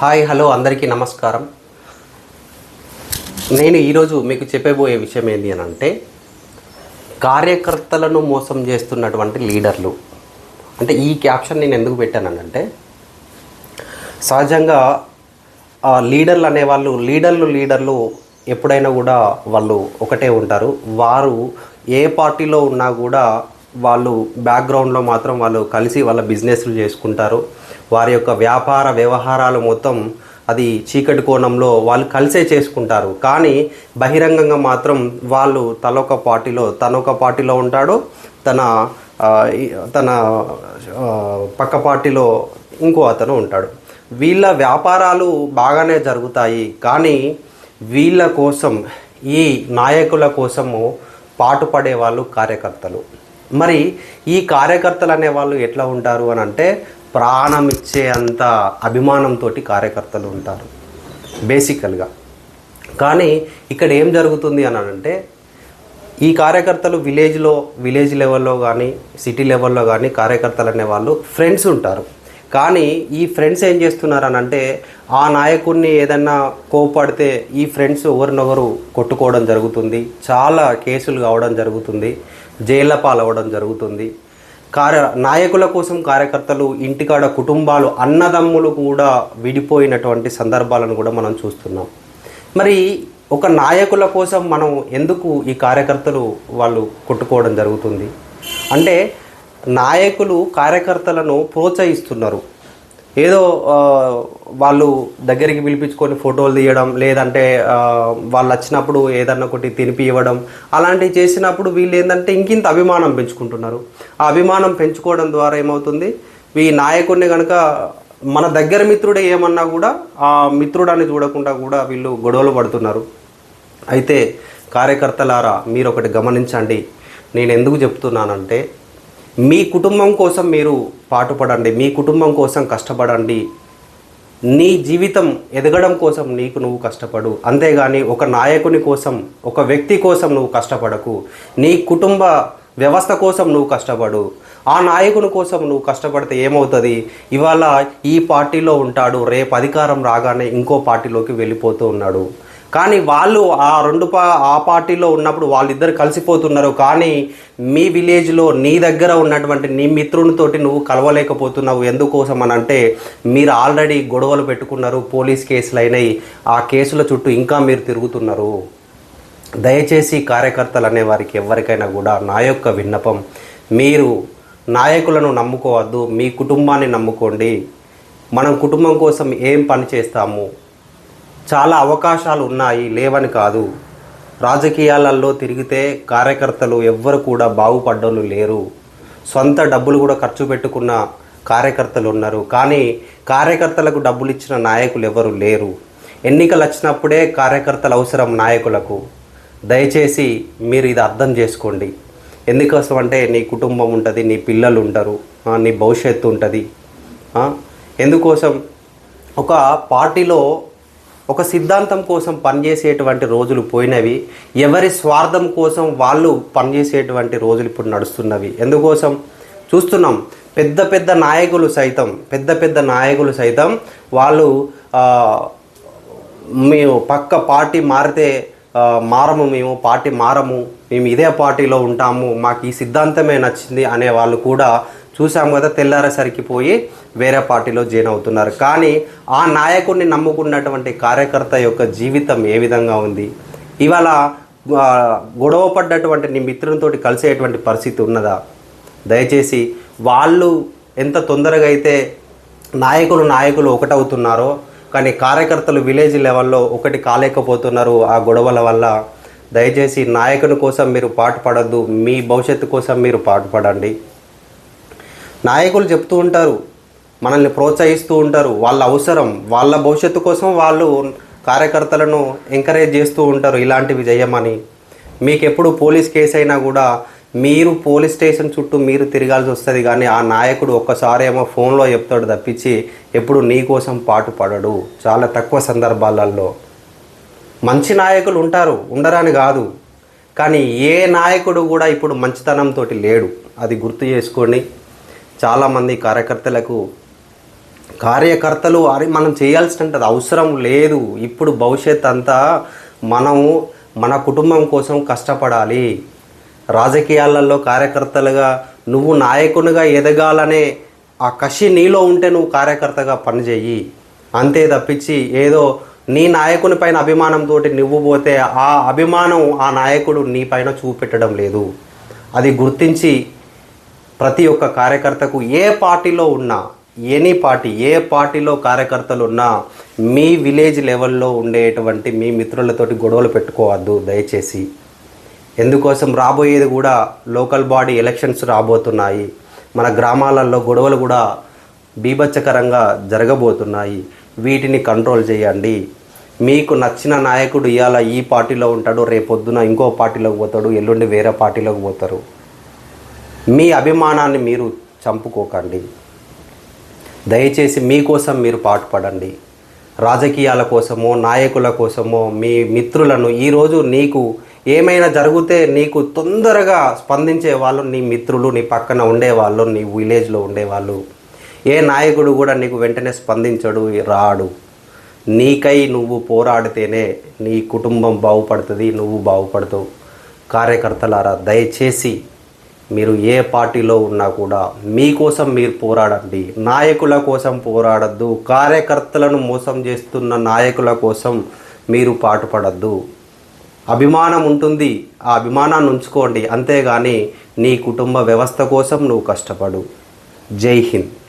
Hi hello అందరికీ నమస్కారం. నేను ఈరోజు మీకు చెప్పబోయే విషయం ఏంటి అని అంటే కార్యకర్తలను మోసం చేస్తున్నటువంటి లీడర్లు. అంటే ఈ క్యాప్షన్ నేను ఎందుకు పెట్టానంటే సహజంగా ఆ లీడర్లు అనేవాళ్ళు లీడర్లు లీడర్లు ఎప్పుడైనా కూడా వాళ్ళు ఒకటే ఉంటారు. వారు ఏ పార్టీలో ఉన్నా కూడా వాళ్ళు బ్యాక్గ్రౌండ్లో మాత్రం వాళ్ళు కలిసి వాళ్ళ బిజినెస్లు చేసుకుంటారు. వారి యొక్క వ్యాపార వ్యవహారాలు మొత్తం అది చీకటి కోణంలో వాళ్ళు కలిసే చేసుకుంటారు. కానీ బహిరంగంగా మాత్రం వాళ్ళు తనొక పార్టీలో తనొక పార్టీలో ఉంటాడు. తన తన పక్క పార్టీలో ఇంకో అతను ఉంటాడు. వీళ్ళ వ్యాపారాలు బాగానే జరుగుతాయి. కానీ వీళ్ళ కోసం ఈ నాయకుల కోసము పాటుపడే వాళ్ళు కార్యకర్తలు. మరి ఈ కార్యకర్తలు అనే వాళ్ళు ఎట్లా ఉంటారు అని అంటే ప్రాణం ఇచ్చే అంత అభిమానంతో కార్యకర్తలు ఉంటారు. బేసికల్గా. కానీ ఇక్కడ ఏం జరుగుతుంది అని అంటే ఈ కార్యకర్తలు విలేజ్లో విలేజ్ లెవెల్లో కానీ సిటీ లెవెల్లో కానీ కార్యకర్తలు అనే వాళ్ళు ఫ్రెండ్స్ ఉంటారు. కానీ ఈ ఫ్రెండ్స్ ఏం చేస్తున్నారు అని అంటే ఆ నాయకుడిని ఏదన్నా కోపడితే ఈ ఫ్రెండ్స్ ఒకరినొకరు కొట్టుకోవడం జరుగుతుంది చాలా కేసులు కావడం జరుగుతుంది జైళ్ళ పాలవడం జరుగుతుంది. కార్య నాయకుల కోసం కార్యకర్తలు ఇంటికాడ కుటుంబాలు అన్నదమ్ములు కూడా విడిపోయినటువంటి సందర్భాలను కూడా మనం చూస్తున్నాం. మరి ఒక నాయకుల కోసం మనం ఎందుకు ఈ కార్యకర్తలు వాళ్ళు కొట్టుకోవడం జరుగుతుంది? అంటే నాయకులు కార్యకర్తలను ప్రోత్సహిస్తున్నారు. ఏదో వాళ్ళు దగ్గరికి పిలిపించుకొని ఫోటోలు తీయడం లేదంటే వాళ్ళు వచ్చినప్పుడు ఏదన్నా ఒకటి తినిపి ఇవ్వడం అలాంటివి చేసినప్పుడు వీళ్ళు ఏంటంటే ఇంకింత అభిమానం పెంచుకుంటున్నారు. ఆ అభిమానం పెంచుకోవడం ద్వారా ఏమవుతుంది? ఈ నాయకుడిని కనుక మన దగ్గర మిత్రుడే ఏమన్నా కూడా ఆ మిత్రుడాన్ని చూడకుండా కూడా వీళ్ళు గొడవలు పడుతున్నారు. అయితే కార్యకర్తలారా మీరు ఒకటి గమనించండి. నేను ఎందుకు చెప్తున్నానంటే మీ కుటుంబం కోసం మీరు పాటుపడండి మీ కుటుంబం కోసం కష్టపడండి. నీ జీవితం ఎదగడం కోసం నీకు నువ్వు కష్టపడు. అంతేగాని ఒక నాయకుని కోసం ఒక వ్యక్తి కోసం నువ్వు కష్టపడకు. నీ కుటుంబ వ్యవస్థ కోసం నువ్వు కష్టపడు. ఆ నాయకుని కోసం నువ్వు కష్టపడితే ఏమవుతుంది? ఇవాళ ఈ పార్టీలో ఉంటాడు రేపు అధికారం రాగానే ఇంకో పార్టీలోకి వెళ్ళిపోతూ ఉన్నాడు. కానీ వాళ్ళు ఆ రెండు పా ఆ పార్టీలో ఉన్నప్పుడు వాళ్ళిద్దరు కలిసిపోతున్నారు. కానీ మీ విలేజ్లో నీ దగ్గర ఉన్నటువంటి నీ మిత్రునితోటి నువ్వు కలవలేకపోతున్నావు. ఎందుకోసం అని అంటే మీరు ఆల్రెడీ గొడవలు పెట్టుకున్నారు. పోలీస్ కేసులు అయినాయి ఆ కేసుల చుట్టూ ఇంకా మీరు తిరుగుతున్నారు. దయచేసి కార్యకర్తలు అనే వారికి ఎవరికైనా కూడా నా యొక్క విన్నపం మీరు నాయకులను నమ్ముకోవద్దు. మీ కుటుంబాన్ని నమ్ముకోండి. మనం కుటుంబం కోసం ఏం పని చేస్తాము? చాలా అవకాశాలు ఉన్నాయి లేవని కాదు. రాజకీయాలలో తిరిగితే కార్యకర్తలు ఎవ్వరు కూడా బాగుపడ్డోళ్ళు లేరు. సొంత డబ్బులు కూడా ఖర్చు పెట్టుకున్న కార్యకర్తలు ఉన్నారు. కానీ కార్యకర్తలకు డబ్బులు ఇచ్చిన నాయకులు ఎవరు లేరు. ఎన్నికలు వచ్చినప్పుడే కార్యకర్తలు అవసరం నాయకులకు. దయచేసి మీరు ఇది అర్థం చేసుకోండి. ఎందుకోసం అంటే నీ కుటుంబం ఉంటుంది నీ పిల్లలు ఉంటారు నీ భవిష్యత్తు ఉంటుంది. ఎందుకోసం? ఒక పార్టీలో ఒక సిద్ధాంతం కోసం పనిచేసేటువంటి రోజులు పోయినవి ఎవరి స్వార్థం కోసం వాళ్ళు పనిచేసేటువంటి రోజులు ఇప్పుడు నడుస్తున్నవి. ఎందుకోసం? చూస్తున్నాం పెద్ద పెద్ద నాయకులు సైతం పెద్ద పెద్ద నాయకులు సైతం వాళ్ళు మేము పక్క పార్టీ మారితే మారము మేము పార్టీ మారము మేము ఇదే పార్టీలో ఉంటాము మాకు ఈ సిద్ధాంతమే నచ్చింది అనే వాళ్ళు కూడా చూసాం కదా తెల్లారేసరికి పోయి వేరే పార్టీలో జాయిన్ అవుతున్నారు. కానీ ఆ నాయకుడిని నమ్ముకున్నటువంటి కార్యకర్త యొక్క జీవితం ఏ విధంగా ఉంది? ఇవాళ గొడవ పడ్డటువంటి నీ మిత్రునితోటి కలిసేటువంటి పరిస్థితి ఉన్నదా? దయచేసి వాళ్ళు ఎంత తొందరగా అయితే నాయకులు నాయకులు ఒకటవుతున్నారో కానీ కార్యకర్తలు విలేజ్ లెవెల్లో ఒకటి కాలేకపోతున్నారు ఆ గొడవల వల్ల దయచేసి నాయకుని కోసం మీరు పాటుపడద్దు మీ భవిష్యత్తు కోసం మీరు పాటుపడండి. నాయకులు చెప్తూ ఉంటారు మనల్ని ప్రోత్సహిస్తూ ఉంటారు వాళ్ళ అవసరం వాళ్ళ భవిష్యత్తు కోసం వాళ్ళు కార్యకర్తలను ఎంకరేజ్ చేస్తూ ఉంటారు ఇలాంటివి చేయమని. మీకు ఎప్పుడు పోలీస్ కేసు అయినా కూడా మీరు పోలీస్ స్టేషన్ చుట్టూ మీరు తిరగాల్సి వస్తుంది కానీ ఆ నాయకుడు ఒక్కసారి ఏమో ఫోన్లో చెప్తాడు తప్పించి ఎప్పుడు నీ కోసం పాటు పడడు. చాలా తక్కువ సందర్భాలలో మంచి నాయకులు ఉంటారు ఉండరని కాదు. కానీ ఏ నాయకుడు కూడా ఇప్పుడు మంచితనంతో లేడు. అది గుర్తు చేసుకోండి చాలామంది కార్యకర్తలకు కార్యకర్తలు అరే మనం చేయాల్సినది అవసరం లేదు. ఇప్పుడు భవిష్యత్ అంతా మనము మన కుటుంబం కోసం కష్టపడాలి. రాజకీయాలలో కార్యకర్తలుగా నువ్వు నాయకునిగా ఎదగాలనే ఆ కషి నీలో ఉంటే నువ్వు కార్యకర్తగా పనిచేయి. అంతే తప్పించి ఏదో నీ నాయకుని పైన అభిమానంతో నువ్వు పోతే ఆ అభిమానం ఆ నాయకుడు నీ పైన చూపెట్టడం లేదు. అది గుర్తించి ప్రతి ఒక్క కార్యకర్తకు ఏ పార్టీలో ఉన్నా ఎనీ పార్టీ ఏ పార్టీలో కార్యకర్తలు ఉన్నా మీ విలేజ్ లెవెల్లో ఉండేటువంటి మీ మిత్రులతోటి గొడవలు పెట్టుకోవద్దు దయచేసి. ఎందుకోసం రాబోయేది కూడా లోకల్ బాడీ ఎలక్షన్స్ రాబోతున్నాయి. మన గ్రామాలలో గొడవలు కూడా బీభత్సకరంగా జరగబోతున్నాయి. వీటిని కంట్రోల్ చేయండి. మీకు నచ్చిన నాయకుడు ఇవాళ ఈ పార్టీలో ఉంటాడు రేపొద్దున ఇంకో పార్టీలోకి పోతాడు ఎల్లుండి వేరే పార్టీలోకి పోతారు. మీ అభిమానాన్ని మీరు చంపుకోకండి. దయచేసి మీకోసం మీరు పాటుపడండి. రాజకీయాల కోసమో నాయకుల కోసమో మీ మిత్రులను ఈరోజు నీకు ఏమైనా జరిగితే నీకు తొందరగా స్పందించే వాళ్ళు నీ మిత్రులు నీ పక్కన ఉండేవాళ్ళు నీ విలేజ్లో ఉండేవాళ్ళు ఏ నాయకుడు కూడా నీకు వెంటనే స్పందించడు రాడు. నీకై నువ్వు పోరాడితేనే నీ కుటుంబం బాగుపడుతుంది నువ్వు బాగుపడతావు. కార్యకర్తలారా దయచేసి మీరు ఏ పార్టీలో ఉన్నా కూడా మీకోసం మీరు పోరాడండి. నాయకుల కోసం పోరాడద్దు. కార్యకర్తలను మోసం చేస్తున్న నాయకుల కోసం మీరు పాటుపడద్దు. అభిమానం ఉంటుంది. ఆ అభిమానాన్ని ఉంచుకోండి. అంతేగాని నీ కుటుంబ వ్యవస్థ కోసం నువ్వు కష్టపడు. జై హింద్.